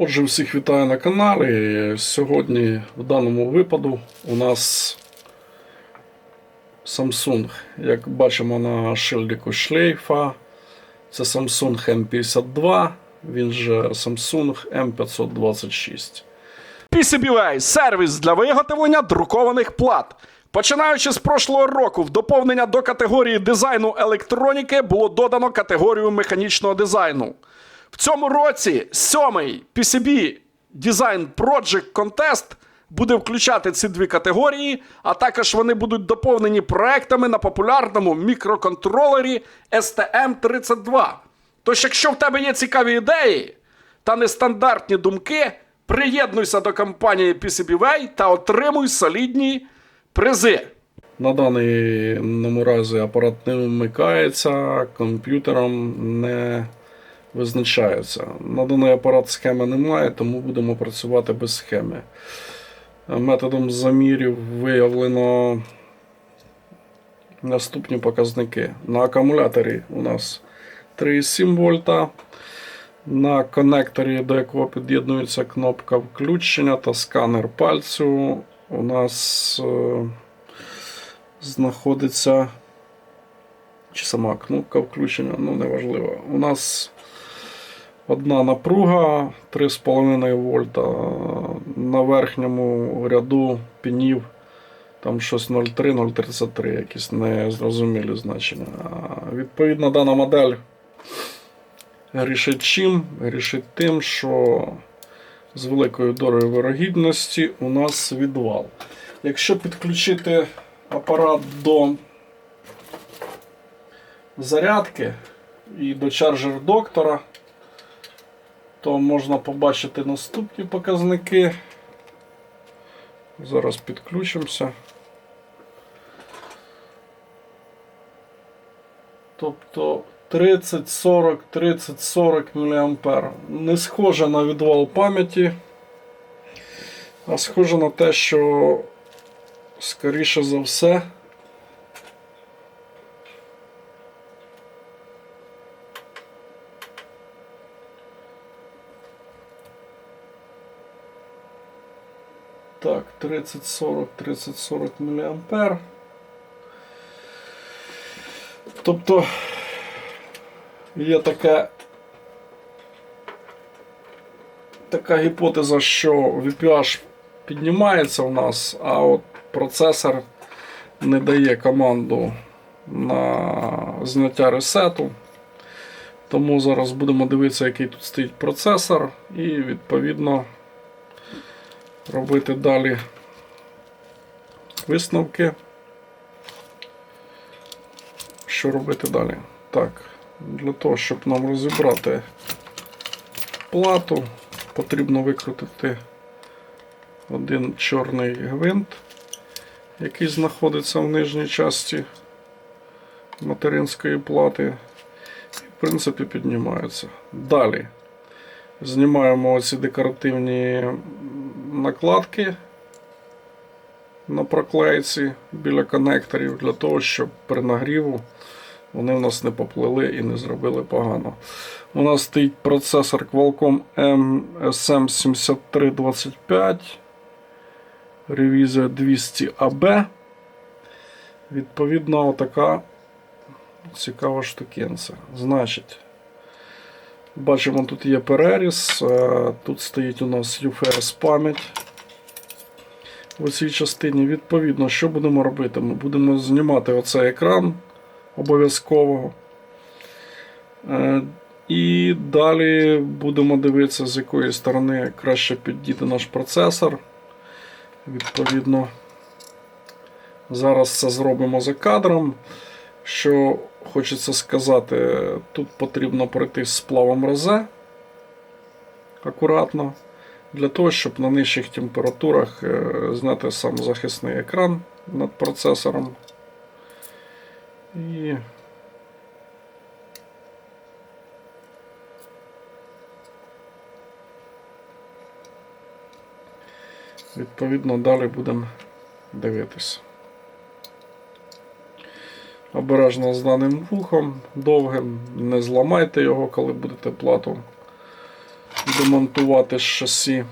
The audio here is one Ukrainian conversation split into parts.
Отже, всіх вітаю на каналі. Сьогодні в даному випаду у нас Samsung. Як бачимо на шильдику шлейфа, це Samsung M52, він же Samsung M526. PCBWay – сервіс для виготовлення друкованих плат. Починаючи з прошлого року, в доповнення до категорії дизайну електроніки було додано категорію механічного дизайну. В цьому році сьомий PCB Design Project Contest буде включати ці дві категорії, а також вони будуть доповнені проектами на популярному мікроконтролері STM32. Тож, якщо в тебе є цікаві ідеї та нестандартні думки, приєднуйся до компанії PCBWay та отримуй солідні призи. На даному разі апарат не вмикається, комп'ютером не визначається. На даний апарат схеми немає, тому будемо працювати без схеми. Методом замірів виявлено наступні показники. На акумуляторі у нас 3,7 вольта. На конекторі, до якого під'єднується кнопка включення та сканер пальцю, у нас е, знаходиться чи сама кнопка включення, ну неважливо. У нас одна напруга 3,5 вольта. На верхньому ряду пінів там щось 0,3, 0,33, якісь незрозумілі значення. Відповідно, дана модель грішить чим? Грішить тим, що з великою долею вирогідності у нас відвал. Якщо підключити апарат до зарядки і до чарджер доктора, то можна побачити наступні показники. Зараз підключимося. Тобто 30, 40, 30, 40 мА. Не схоже на відвал пам'яті, а схоже на те, що скоріше за все. Так, 30-40, 30-40 мА. Тобто є така, така гіпотеза, що VPH піднімається у нас, а от процесор не дає команду на зняття ресету. Тому зараз будемо дивитися, який тут стоїть процесор, і відповідно робити далі висновки. Що робити далі? Так, для того, щоб нам розібрати плату, потрібно викрутити один чорний гвинт, який знаходиться в нижній часті материнської плати. І, в принципі, піднімається. Далі знімаємо оці декоративні накладки на проклейці біля конекторів для того, щоб при нагріву вони в нас не поплили і не зробили погано. У нас стоїть процесор Qualcomm MSM7325, ревізія 200AB. Відповідно, така цікава штукенця. Значить, бачимо, тут є переріз, е, тут стоїть у нас UFS пам'ять. В цій частині, відповідно, що будемо робити? Ми будемо знімати оцей екран обов'язково. Е, І далі будемо дивитися, з якої сторони краще піддіти наш процесор. Відповідно, зараз це зробимо за кадром. Що хочеться сказати, тут потрібно пройти з сплавом розе акуратно, для того, щоб на нижчих температурах е, зняти сам захисний екран над процесором. І відповідно далі будемо дивитися. Обережно з даним вухом довгим, не зламайте його, коли будете плату демонтувати шасі.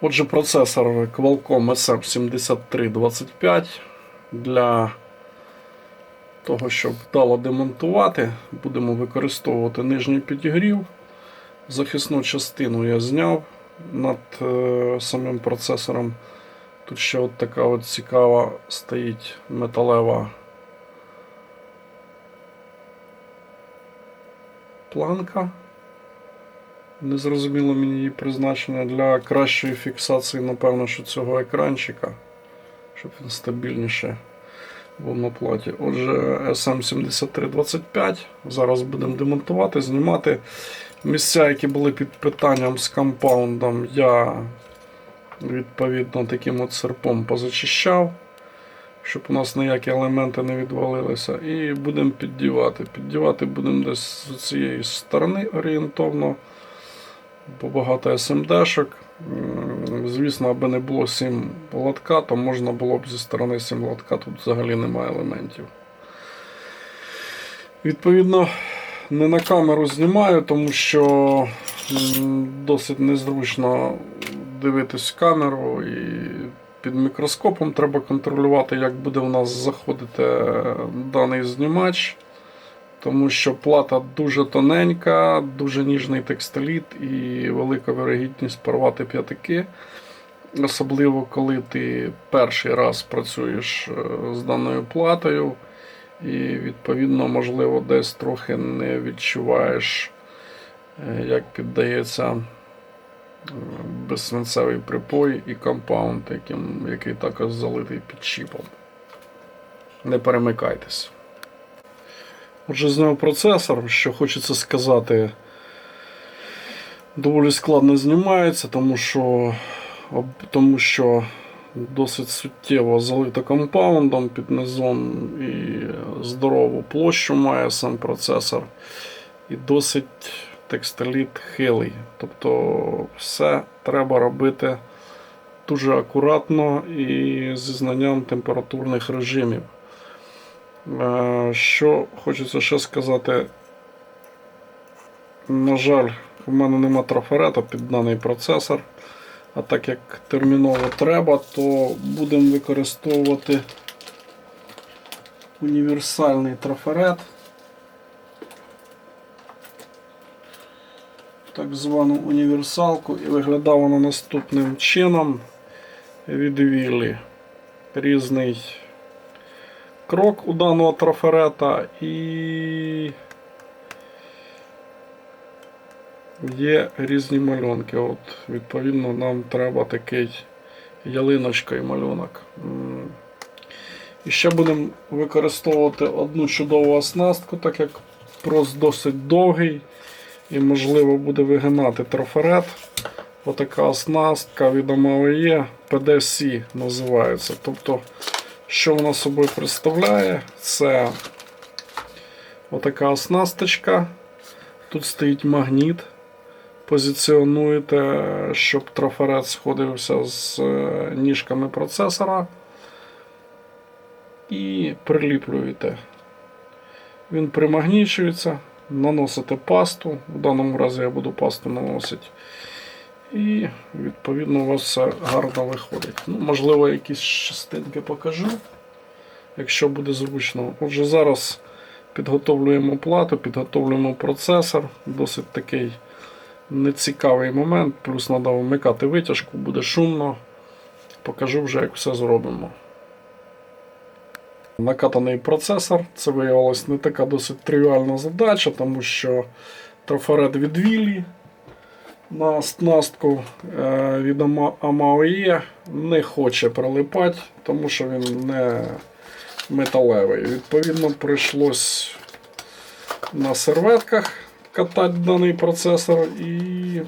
Отже, процесор Qualcomm SM7325 для того, щоб вдало демонтувати, будемо використовувати нижній підігрів. Захисну частину я зняв над е, самим процесором. Тут ще от така от цікава стоїть металева планка. Незрозуміло мені її призначення для кращої фіксації, напевно, що цього екранчика, щоб він стабільніше був на платі. Отже, SM7325. Зараз будемо демонтувати, знімати. Місця, які були під питанням з компаундом, я відповідно таким от серпом позачищав, щоб у нас ніякі елементи не відвалилися. І будемо піддівати. Піддівати будемо десь з цієї сторони орієнтовно. Бо багато СМДшок. Звісно, аби не було 7 лотка, то можна було б зі сторони 7 лотка, тут взагалі немає елементів. Відповідно, не на камеру знімаю, тому що досить незручно дивитись камеру і під мікроскопом треба контролювати, як буде у нас заходити е, даний знімач. Тому що плата дуже тоненька, дуже ніжний текстиліт і велика вирогідність порвати п'ятики. Особливо коли ти перший раз працюєш е, з даною платою, і відповідно, можливо, десь трохи не відчуваєш, е, як піддається безсвинцевий припой і компаунд, яким, який також залитий під чіпом. Не перемикайтесь. Отже, зняв процесор, що хочеться сказати, доволі складно знімається, тому що, тому що досить суттєво залито компаундом під низом і здорову площу має сам процесор. І досить текстиліт хилий. Тобто все треба робити дуже акуратно і зі знанням температурних режимів. Е, Що хочеться ще сказати. На жаль, у мене нема трафарета під даний процесор. А так як терміново треба, то будемо використовувати універсальний трафарет. Так звану універсалку, і виглядав вона наступним чином від Віллі. Різний крок у даного трафарета і є різні малюнки. От, відповідно, нам треба такий ялиночка і малюнок. І ще будемо використовувати одну чудову оснастку, так як просто досить довгий і можливо буде вигинати трафарет. Отака оснастка від AMAOE PDC називається. Тобто що вона собою представляє? Це отака оснасточка. Тут стоїть магніт. Позиціонуєте, щоб трафарет сходився з е, ніжками процесора. І приліплюєте. Він примагнічується, наносите пасту. В даному разі я буду пасту наносити. І відповідно у вас все гарно виходить. Ну, можливо, якісь частинки покажу, якщо буде зручно. Отже, зараз підготовлюємо плату, підготовлюємо процесор. Досить такий нецікавий момент. Плюс треба вмикати витяжку, буде шумно. Покажу вже, як все зробимо. Накатаний процесор. Це виявилось не така досить тривіальна задача, тому що трафарет від Віллі на оснастку е, від AMAOE не хоче прилипати, тому що він не металевий. Відповідно, прийшлось на серветках катати даний процесор і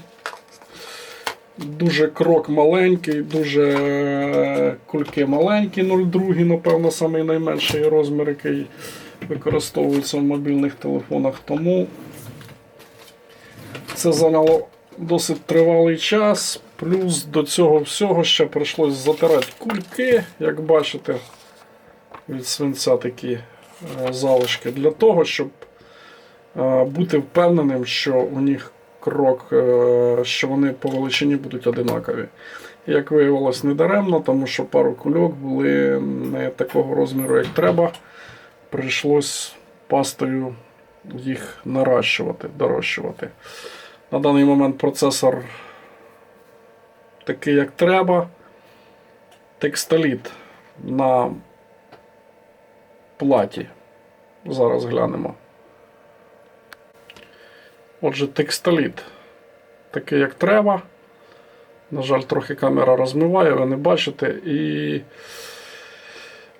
дуже крок маленький, дуже е, кульки маленькі, 0,2, напевно, самий найменший розмір, який використовується в мобільних телефонах. Тому це зайняло досить тривалий час. Плюс до цього всього ще прийшлось затирати кульки, як бачите, від свинця такі е, залишки, для того, щоб е, бути впевненим, що у них крок, е, що вони по величині будуть одинакові. Як виявилось, не даремно, тому що пару кульок були не такого розміру, як треба. Прийшлось пастою їх наращувати, дорощувати. На даний момент процесор такий, як треба. Текстоліт на платі. Зараз глянемо. Отже, текстоліт такий, як треба. На жаль, трохи камера розмиває, ви не бачите. І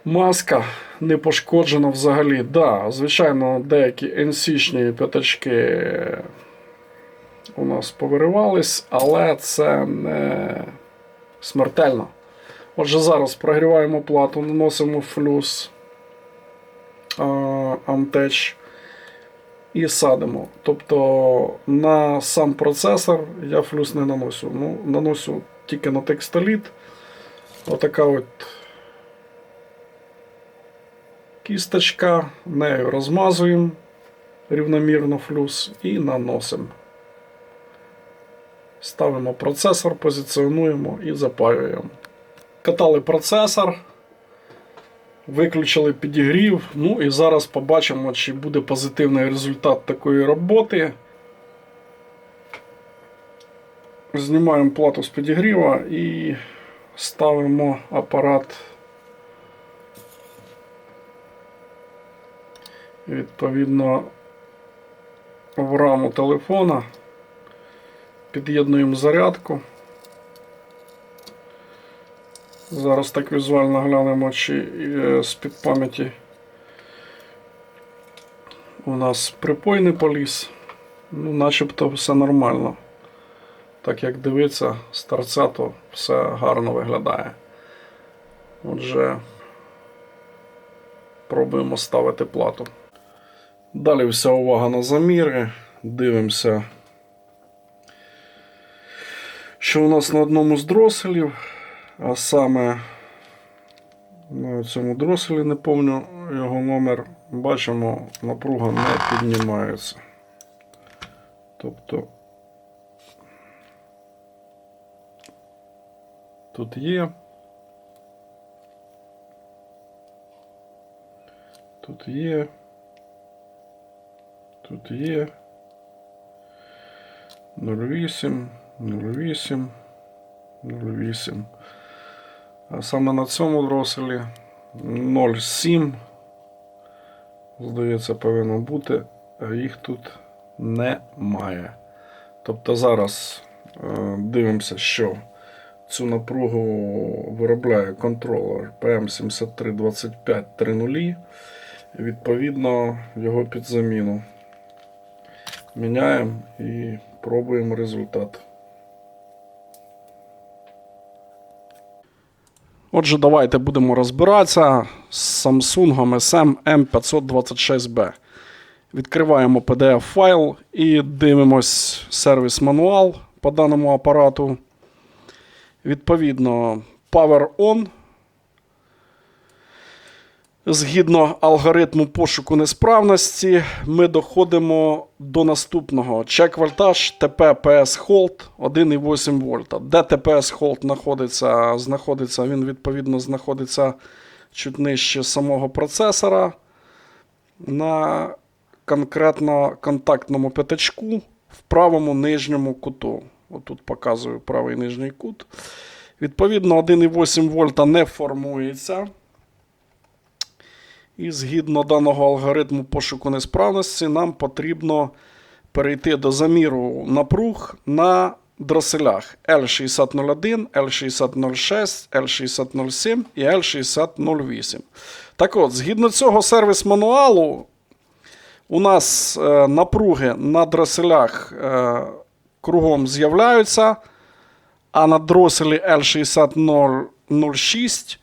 маска не пошкоджена взагалі. Да, звичайно, деякі NC-шні п'ятачки у нас повиривались, але це не смертельно. Отже, зараз прогріваємо плату, наносимо флюс а, Amtech і садимо. Тобто на сам процесор я флюс не наношу. Ну, наношу тільки на текстоліт. Отака от кісточка, нею розмазуємо рівномірно флюс і наносимо. Ставимо процесор, позиціонуємо і запаюємо. Катали процесор, виключили підігрів. Ну і зараз побачимо, чи буде позитивний результат такої роботи. Знімаємо плату з підігріва і ставимо апарат відповідно в раму телефона. Під'єднуємо зарядку. Зараз так візуально глянемо, чи з-під пам'яті у нас припой не поліз. Ну, начебто все нормально. Так як дивиться з торця, то все гарно виглядає. Отже, пробуємо ставити плату. Далі вся увага на заміри. Дивимося, що у нас на одному з дроселів, а саме на цьому дроселі, не помню його номер, бачимо, напруга не піднімається. Тобто тут є. Тут є. Тут є. 08, 08, 08. Саме на цьому дроселі 0,7. Здається, повинно бути, а їх тут немає. Тобто зараз е, дивимося, що цю напругу виробляє контролер PM732530. Відповідно, його під заміну міняємо і пробуємо результат. Отже, давайте будемо розбиратися з Samsung SM M526B. Відкриваємо PDF-файл і дивимось сервіс-мануал по даному апарату. Відповідно, Power On. Згідно алгоритму пошуку несправності, ми доходимо до наступного. Check вольтаж ТП PS Hold 1,8 вольта. Де TPS Hold знаходиться? знаходиться? Він відповідно знаходиться чуть нижче самого процесора. На конкретно контактному п'ятачку в правому нижньому куту. Отут показую правий нижній кут. Відповідно, 1,8 вольта не формується. І згідно даного алгоритму пошуку несправності, нам потрібно перейти до заміру напруг на дроселях L6001, L6006, L6007 і L6008. Так от, згідно цього сервіс-мануалу, у нас е, напруги на дроселях е, кругом з'являються, а на дроселі L6006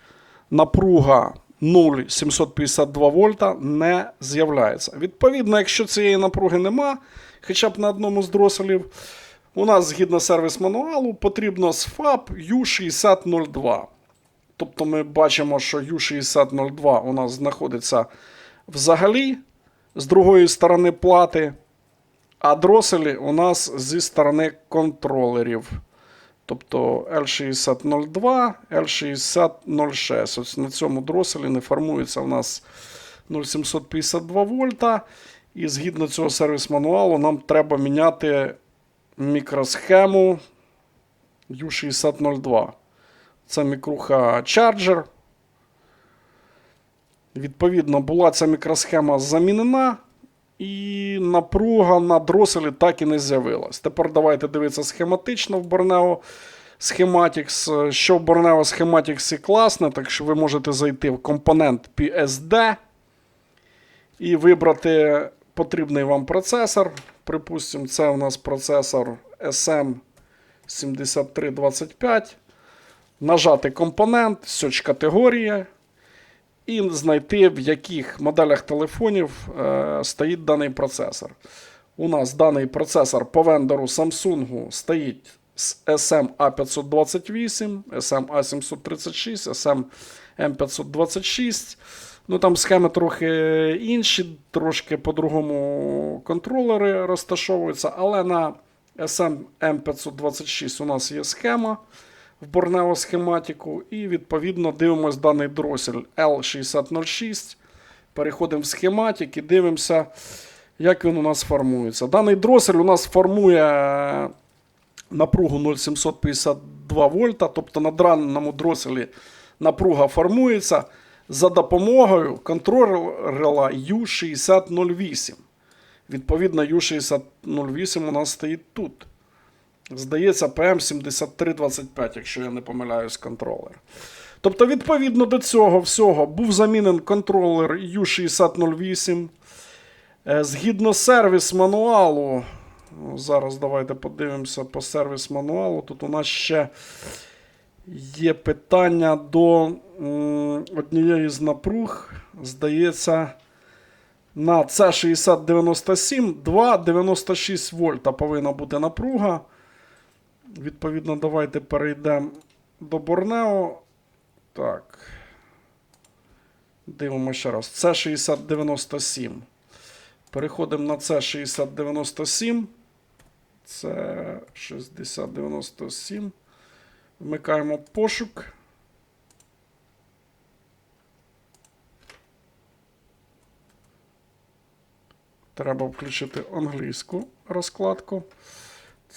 напруга 0,752 вольта не з'являється. Відповідно, якщо цієї напруги нема, хоча б на одному з дроселів, у нас згідно сервіс-мануалу потрібно SFAB U6002. Тобто ми бачимо, що U6002 у нас знаходиться взагалі з другої сторони плати, а дроселі у нас зі сторони контролерів. Тобто L6002, L6006. Ось на цьому дроселі не формується у нас 0,752 вольта. І згідно цього сервіс-мануалу, нам треба міняти мікросхему U6002. Це мікруха Charger. Відповідно, була ця мікросхема замінена, і напруга на дроселі так і не з'явилась. Тепер давайте дивитися схематично в Borneo Schematics. Що в Borneo Schematics класне, так що ви можете зайти в компонент PSD і вибрати потрібний вам процесор. Припустимо, це у нас процесор SM7325. Нажати компонент, search категорія і знайти, в яких моделях телефонів е, стоїть даний процесор. У нас даний процесор по вендору Samsung стоїть з SM-A528, SM-A736, SM-M526. Ну там схеми трохи інші, трошки по-другому контролери розташовуються, але на SM-M526 у нас є схема в Borneo схематику. І відповідно дивимося даний дросель L6006. Переходимо в схематик і дивимося, як він у нас формується. Даний дросель у нас формує напругу 0,752 вольта, тобто на даному дроселі напруга формується за допомогою контролера U6008. Відповідно, U6008 у нас стоїть тут. Здається, PM7325, якщо я не помиляюсь, контролер. Тобто, відповідно до цього всього був замінений контролер U6008. Е, Згідно сервіс-мануалу. ну, Зараз давайте подивимося по сервіс-мануалу. Тут у нас ще є питання до однієї з напруг. Здається, на C6097 2,96 вольта повинна бути напруга. Відповідно, давайте перейдемо до Борнео. Так. Дивимося ще раз. Це 6097. Переходимо на це 6097. Це 6097. Вмикаємо пошук. Треба включити англійську розкладку.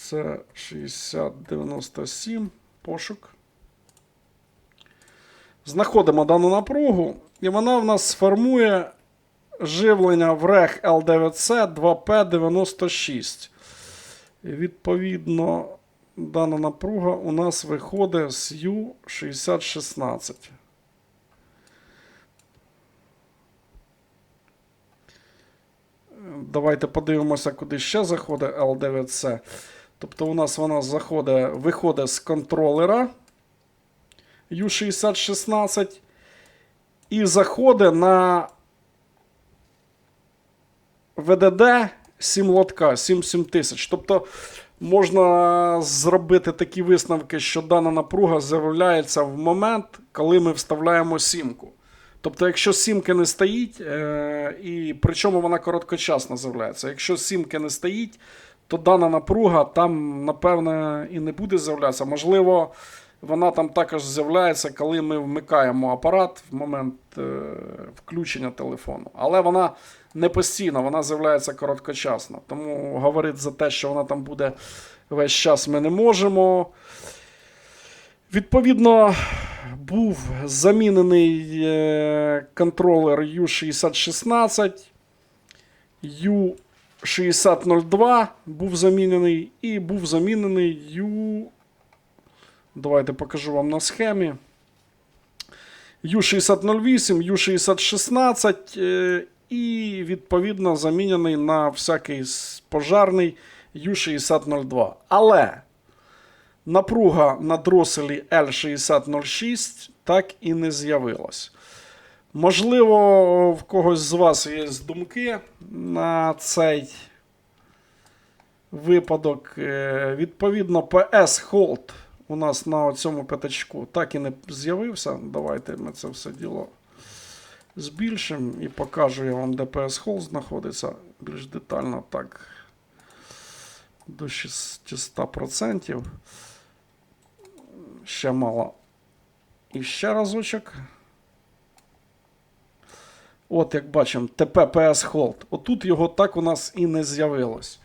Це 6097 пошук. Знаходимо дану напругу, і вона в нас сформує живлення в REG L9C 2P96. І відповідно, дана напруга у нас виходить з U6016. Давайте подивимося, куди ще заходить L9C. Тобто у нас вона заходить, виходить з контролера U6016 і заходить на VDD 7 лотка 77000. Тобто можна зробити такі висновки, що дана напруга з'являється в момент, коли ми вставляємо сімку. Тобто, якщо сімки не стоїть, е, і причому вона короткочасно з'являється. Якщо сімки не стоїть, то дана напруга там, напевне, і не буде з'являтися. Можливо, вона там також з'являється, коли ми вмикаємо апарат в момент е, включення телефону. Але вона не постійна, вона з'являється короткочасно. Тому говорити за те, що вона там буде весь час, ми не можемо. Відповідно, був замінений е, контролер U6016, U6002 був замінений, і був замінений U. Давайте покажу вам на схемі. U6008, U6016 е, і, відповідно, замінений на всякий пожарний U6002. Але напруга на дроселі L6006 так і не з'явилась. Можливо, в когось з вас є думки на цей випадок. Е, Відповідно, PS Hold у нас на цьому п'ятачку так і не з'явився. Давайте ми це все діло Збільшимо і покажу я вам, де PS Hall знаходиться більш детально так. До 600%. Ще мало. І ще разочок. От, як бачимо, ТП PS Hold. Отут його так у нас і не з'явилось.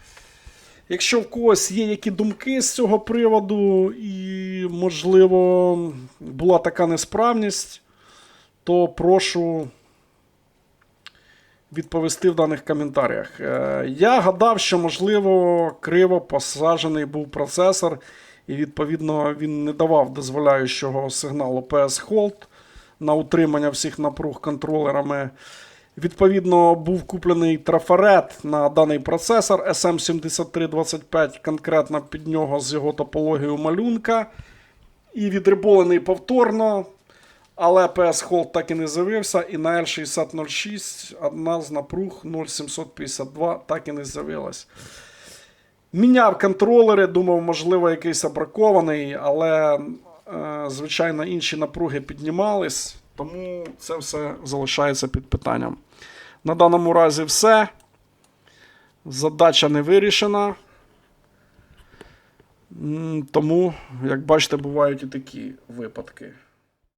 Якщо в когось є які думки з цього приводу, і, можливо, була така несправність, то прошу відповісти в даних коментарях. Е, Я гадав, що, можливо, криво посаджений був процесор, і, відповідно, він не давав дозволяючого сигналу PS Hold на утримання всіх напруг контролерами. Відповідно, був куплений трафарет на даний процесор SM7325, конкретно під нього з його топологією малюнка. І відриболений повторно. Але PS Hold так і не з'явився. І на L6006 одна з напруг 0752 так і не з'явилась. Міняв контролери, думав, можливо, якийсь бракований, але, звичайно, інші напруги піднімались, тому це все залишається під питанням. На даному разі все. Задача не вирішена. Тому, як бачите, бувають і такі випадки.